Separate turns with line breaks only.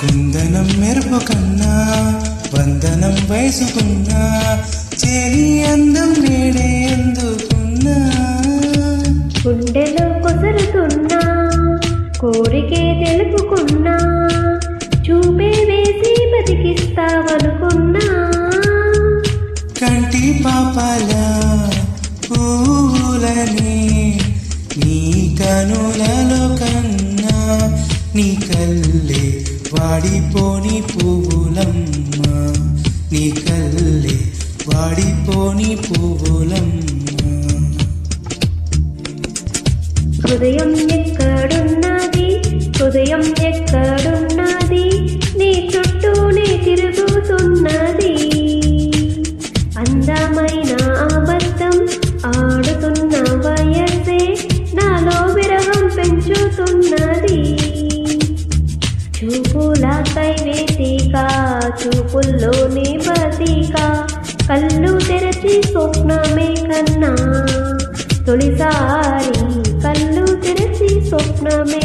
చందనం వయసుకున్నా చేరి అందం నేడే ఎందుకున్నా
గుండెలో కొసరుతున్నా కోరికే తెలుపుకున్నా చూపే వేసి బతికిస్తావనుకున్నా.
కంటి పాపల పూలని నీ కనులలో కన్నా నీ కల్లే వాడిపోని పువ్వులమ్మ నీ కల్లే వాడిపోని పువ్వులమ్మ.
హృదయం ఎక్కడున్నది? హృదయం ఎక్కడున్నది? నీ చుట్టూనే తిరుగుతున్నది. అందమైన అబద్ధం ఆడుతున్న వయసే నాలో విరహం పెంచుతున్న చూపుల కైవేసిక చూపుల్లోనే బతిక కళ్ళు తెరచి స్వప్నమే కన్నా తొలిసారి కళ్ళు తెరచి స్వప్నమే